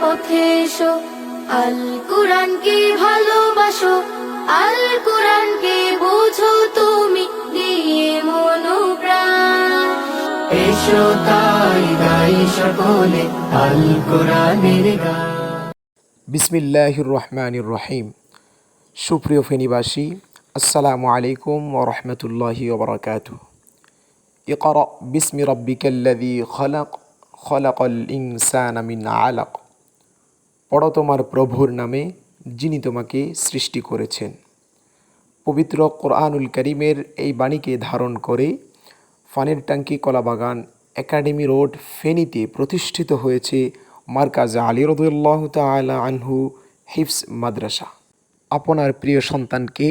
পথে এসো। আল কোরআনকে ভালোবাসো আল কোরআনকে বুঝো তুমি দিয়ে মনোপ্রাণ এসো তাই গাই সকলে আল কোরআনের গান। বিসমিল্লাহির রহমানির রহিম। সুপ্রিয় ফেনিবাসী আসসালামু আলাইকুম ও রহমতুল্লাহি ওবরাকাত ইকর বিসমি রব্বিকাল্লাযী খলাক খলাকল ইনসানা মিন আলাক। পড়ো তোমার প্রভুর নামে, যিনি তোমাকে সৃষ্টি করেছেন। পবিত্র কোরআনুল করিমের এই বাণীকে ধারণ করে ফানের টাঙ্কি কলাবাগান একাডেমি রোড ফেনীতে প্রতিষ্ঠিত হয়েছে মার্কাজ আলী রদুল্লাহ তালা আনহু হিফস মাদ্রাসা। আপনার প্রিয় সন্তানকে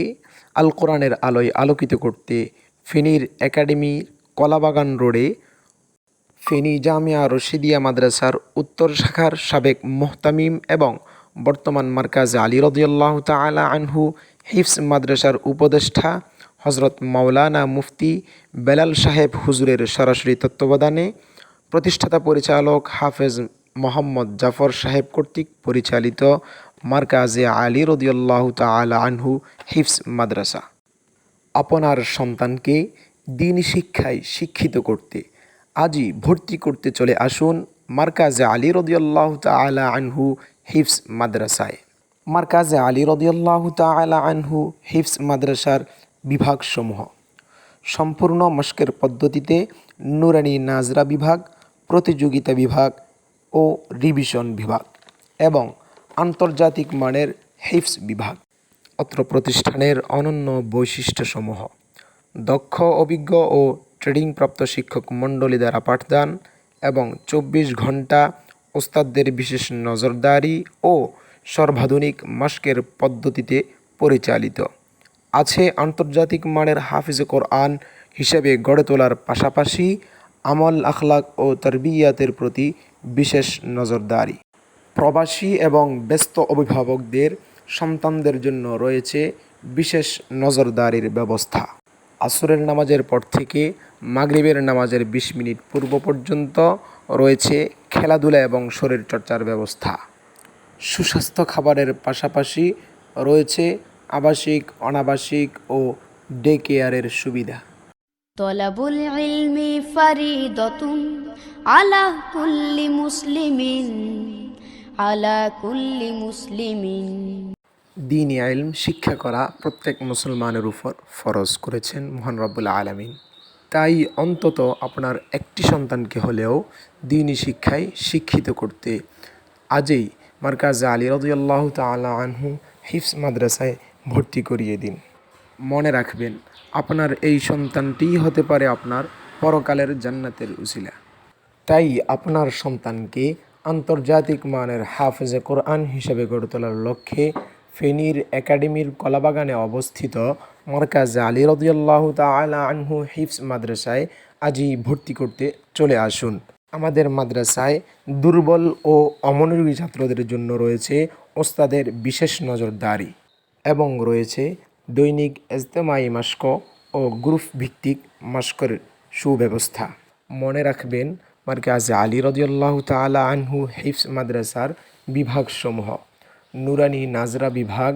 আল কোরআনের আলোয় আলোকিত করতে ফেনীর একাডেমি কলাবাগান রোডে ফেনী জামিয়া রশিদিয়া মাদ্রাসার উত্তর শাখার সাবেক মোহতামিম এবং বর্তমান মার্কাজ আলী রদিয়াল্লাহ তালা আনহু হিফস মাদ্রাসার উপদেষ্টা হজরত মাওলানা মুফতি বেলাল সাহেব হুজুরের সরাসরি তত্ত্বাবধানে প্রতিষ্ঠাতা পরিচালক হাফেজ মোহাম্মদ জাফর সাহেব কর্তৃক পরিচালিত মার্কাজে আলী রদিয়াল্লাহ তালা আনহু হিফস মাদ্রাসা। আপনার সন্তানকে দিন শিক্ষায় শিক্ষিত করতে আজই ভর্তি করতে চলে আসুন মার্কাজে আলী রদিয়াল্লাহ তালা আনহু হিফস মাদ্রাসায়। মার্কাজে আলী রদিয়াল্লাহ তালা আনহু হিফস মাদ্রাসার বিভাগসমূহ। সম্পূর্ণ মস্কের পদ্ধতিতে নুরানি নাজরা বিভাগ, প্রতিযোগিতা বিভাগ ও রিভিশন বিভাগ এবং আন্তর্জাতিক মানের হিফস বিভাগ। অত্র প্রতিষ্ঠানের অনন্য বৈশিষ্ট্যসমূহ। দক্ষ, অভিজ্ঞ ও ট্রেডিংপ্রাপ্ত শিক্ষক মণ্ডলী দ্বারা পাঠদান এবং চব্বিশ ঘণ্টা ওস্তাদদের বিশেষ নজরদারি ও সর্বাধুনিক মাস্কের পদ্ধতিতে পরিচালিত। আছে আন্তর্জাতিক মানের হাফিজে কোরআন হিসেবে গড়ে তোলার পাশাপাশি আমল আখলাক ও তরবিয়াতের প্রতি বিশেষ নজরদারি। প্রবাসী এবং ব্যস্ত অভিভাবকদের সন্তানদের জন্য রয়েছে বিশেষ নজরদারির ব্যবস্থা। আসরের নামাজের পর থেকে মাগরিবের নামাজের ২০ মিনিট পূর্ব পর্যন্ত রয়েছে খেলাধুলা এবং শরীরচর্চার ব্যবস্থা। সুস্বাস্থ্য খাবারের পাশাপাশি রয়েছে আবাসিক, অনাবাসিক ও ডে কেয়ারের সুবিধা। তলাবুল ইলমি ফারিদাতুন আলা কুল্লি মুসলিমিন, আলা কুল্লি মুসলিমিন। দিনী আইলম শিক্ষা করা প্রত্যেক মুসলমানের উপর ফরজ করেছেন মহান রব্বুল আলমিন। তাই অন্তত আপনার একটি সন্তানকে হলেও দিনী শিক্ষায় শিক্ষিত করতে। আজই মার্কাজ আলী রদুল্লাহ তালা আনহু হিফস মাদ্রাসায় ভর্তি করিয়ে দিন। মনে রাখবেন, আপনার এই সন্তানটিই হতে পারে আপনার পরকালের জান্নাতের উসিলা। তাই আপনার সন্তানকে আন্তর্জাতিক মানের হাফেজে কোরআন হিসেবে গড়ে তোলার লক্ষ্যে ফেনীর একাডেমির কলাবাগানে অবস্থিত মার্কাজ আলী রদিয়াল্লাহ তালা আনহু হিফস মাদ্রাসায় আজই ভর্তি করতে চলে আসুন। আমাদের মাদ্রাসায় দুর্বল ও অমনোযোগী ছাত্রদের জন্য রয়েছে ওস্তাদের বিশেষ নজরদারি এবং রয়েছে দৈনিক এজতেমাই মাস্ক ও গ্রুপ ভিত্তিক মাস্কর সুব্যবস্থা। মনে রাখবেন, মার্কাজ আলী রদিয়াল্লাহ তালা আনহু হিফস মাদ্রাসার বিভাগসমূহ নুরানি নাজরা বিভাগ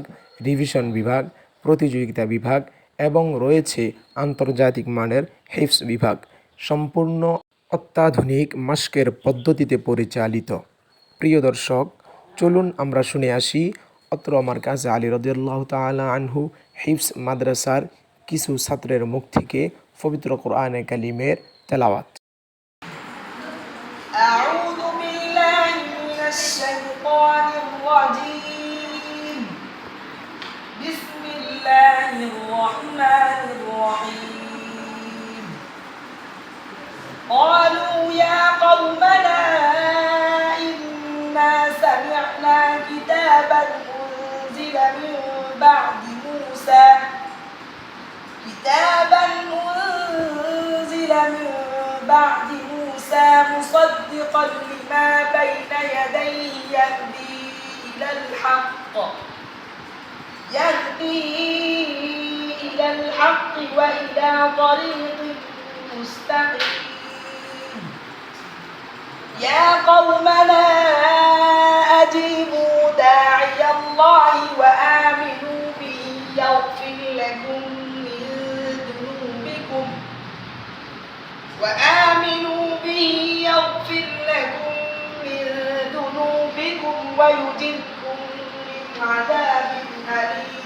রিভিশন বিভাগ প্রতিযোগিতা বিভাগ এবং রয়েছে আন্তর্জাতিক মানের হিফস বিভাগ সম্পূর্ণ অত্যাধুনিক মাস্কের পদ্ধতিতে পরিচালিত প্রিয় দর্শক চলুন আমরা শুনে আসি অত্র আমার কাছে আলী রদিয়াল্লাহ তালা আনহু হিফস মাদ্রাসার কিছু ছাত্রের মুখ থেকে পবিত্র কোরআনে কালিমের তেলাওয়াত أعوذ بالله من الشيطان الرجيم الرحمن الرحيم. قالوا يا قومنا إنا سمعنا كتابا أنزل من بعد موسى. كتابا أنزل من بعد موسى مصدقا لما بين يديه يهدي إلى الحق. يهدي الحق وإلى طريق مستقيم. يا قومنا أجيبوا داعي الله وآمنوا به يغفر لكم من ذنوبكم. وآمنوا به يغفر لكم من ذنوبكم ويجركم من عذاب أليم.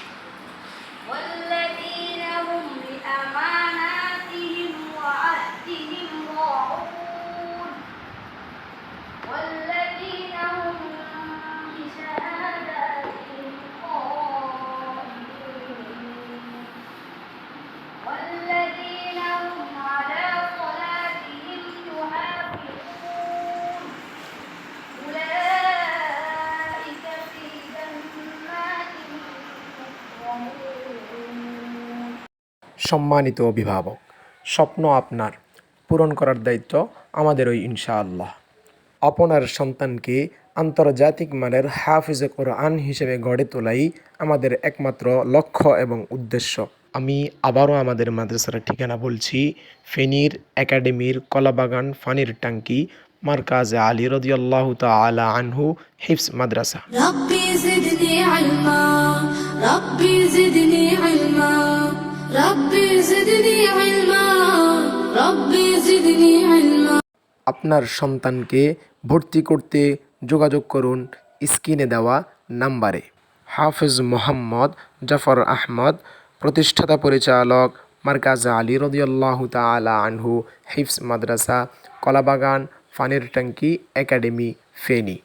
সম্মানিত অভিভাবক, স্বপ্ন আপনার পূরণ করার দায়িত্ব আমাদের আমাদেরই ইনশাআল্লাহ। আপনার সন্তানকে আন্তর্জাতিক মানের হাফিজে কোরআন হিসেবে গড়ে তোলাই আমাদের একমাত্র লক্ষ্য এবং উদ্দেশ্য। আমি আবারও আমাদের মাদ্রাসার ঠিকানা বলছি, ফেনীর একাডেমির কলাবাগান ফানির টাঙ্কি, মার্কাজে আলী রদিয়াল্লাহ তালা আনহু হিফস মাদ্রাসা। আপনার সন্তানকে ভর্তি করতে যোগাযোগ করুন স্ক্রিনে দেওয়া নাম্বারে। হাফেজ মোহাম্মদ জাফর আহমদ, প্রতিষ্ঠাতা পরিচালক মার্কাজ আলী রদিয়াল্লাহ তালা আনহু হিফস মাদ্রাসা, কলাবাগান, ফানির ট্যাঙ্কি একাডেমি, ফেনী।